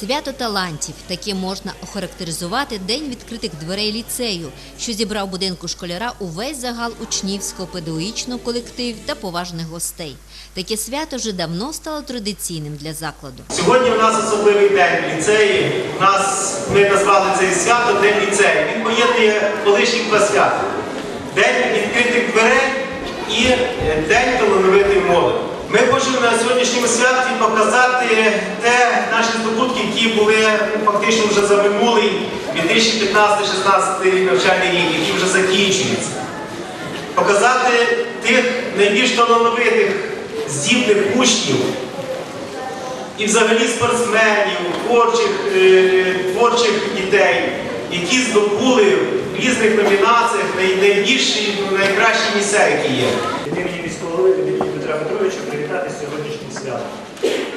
Свято талантів таке можна охарактеризувати день відкритих дверей ліцею, що зібрав будинку школяра увесь загал учнівського педагогічного колективу та поважних гостей. Таке свято вже давно стало традиційним для закладу. Сьогодні у нас особливий день ліцеї. У нас ми назвали це свято День ліцею. Він поєднує колишні два свята. День відкритих дверей і е, День талановитої молоді. Хочемо на сьогоднішньому святі показати те наші здобутки, які були ну, фактично вже за минулий 2015-16 рік навчальний рік, який вже закінчується. Показати тих найбільш талановитих, здібних учнів, і взагалі спортсменів, творчих, е, творчих дітей, які здобули різних номінаціях най- найбільші, ну, найкращі місця, які є. від імені міського голови від імені Петра Петровича привітати сьогоднішнім святом.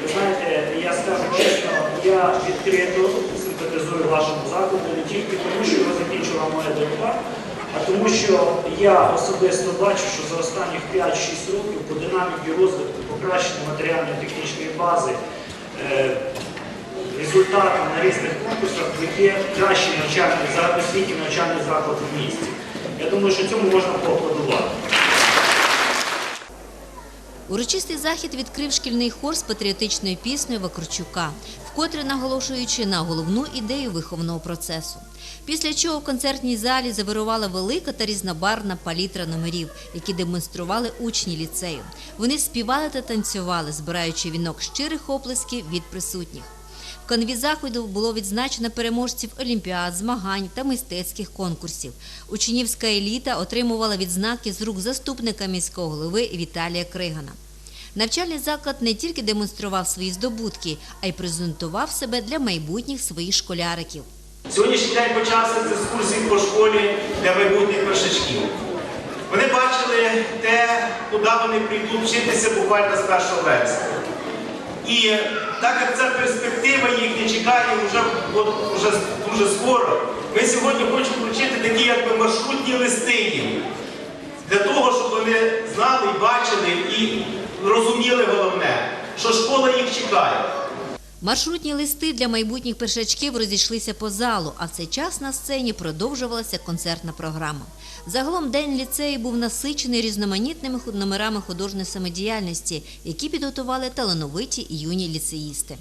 Ви знаєте, я скажу чесно, я відкрито симпатизую вашому закладу не тільки тому, що його закінчила моя донька, а тому, що я особисто бачу, що за останніх 5-6 років по динаміці розвитку, покращення матеріально-технічної бази, е, результатом на різних конкурсах є кращий навчальний заклад, освітній навчальний заклад в місті. Я думаю, що цьому можна поаплодувати. Урочистий захід відкрив шкільний хор з патріотичною піснею Вакарчука, вкотре наголошуючи на головну ідею виховного процесу. Після чого в концертній залі завирувала велика та різнобарвна палітра номерів, які демонстрували учні ліцею. Вони співали та танцювали, збираючи вінок щирих оплесків від присутніх. В канві заходу було відзначено переможців олімпіад, змагань та мистецьких конкурсів. Учнівська еліта отримувала відзнаки з рук заступника міського голови Віталія Кригана. Навчальний заклад не тільки демонстрував свої здобутки, а й презентував себе для майбутніх своїх школяриків. Сьогоднішній день почався з екскурсії по школі для майбутніх першачків. Вони бачили те, куди вони прийдуть вчитися буквально з 1 вересня. І так як ця перспектива їхня чекає вже, от, вже дуже скоро, ми сьогодні хочемо вручити такі якби маршрутні листи їм. Для того, щоб вони знали бачили і розуміли головне, що школа їх чекає. Маршрутні листи для майбутніх першачків розійшлися по залу, а в цей час на сцені продовжувалася концертна програма. Загалом день ліцею був насичений різноманітними номерами художньої самодіяльності, які підготували талановиті юні ліцеїсти.